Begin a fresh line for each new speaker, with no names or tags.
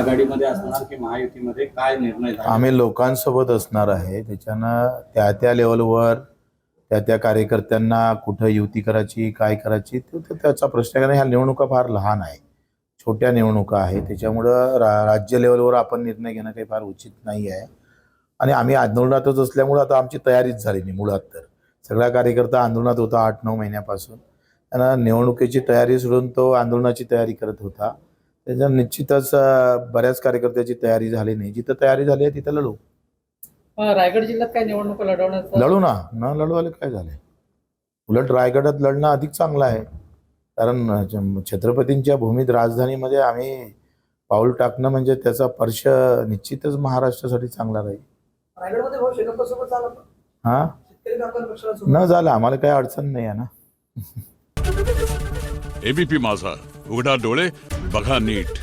आघाडीमध्ये असणार की महायुतीमध्ये काय निर्णय झाला?
आम्ही लोकांसोबत असणार आहे. त्याच्यानं त्या त्या लेवलवर त्या त्या कार्यकर्त्यांना कुठं युती करायची काय करायची तो तो त्याचा प्रश्न आहे. कारण ह्या निवडणुका फार लहान आहे छोट्या निवडणुका आहे त्याच्यामुळं रा राज्य लेवलवर आपण निर्णय घेणं काही फार उचित नाही आहे. आणि आम्ही आंदोलनातच असल्यामुळं आता आमची तयारीच झाली नाही मुळात तर. सगळा कार्यकर्ता आंदोलनात होता आठ नऊ महिन्यापासून. त्यांना निवडणुकीची तयारी सोडून तो आंदोलनाची तयारी करत होता. त्याच्या निश्चितच बऱ्याच कार्यकर्त्याची तयारी झाली नाही. जिथं तयारी झाली आहे तिथं लढू.
रायगड जिल्ह्यात काय निवडणुका लढवण्याचं
लढू ना. न लढवायला काय झालंय उलट रायगडात लढणं अधिक चांगलं आहे. कारण छत्रपतींच्या भूमीत राजधानीमध्ये आम्ही पाऊल टाकणं म्हणजे त्याचा स्पर्श निश्चितच महाराष्ट्रासाठी चांगला राहील.
झाला.
हा. न झालं. आम्हाला काही अडचण नाही आहे ना.
एबीपी माझा. उघडा डोळे बघा नीट.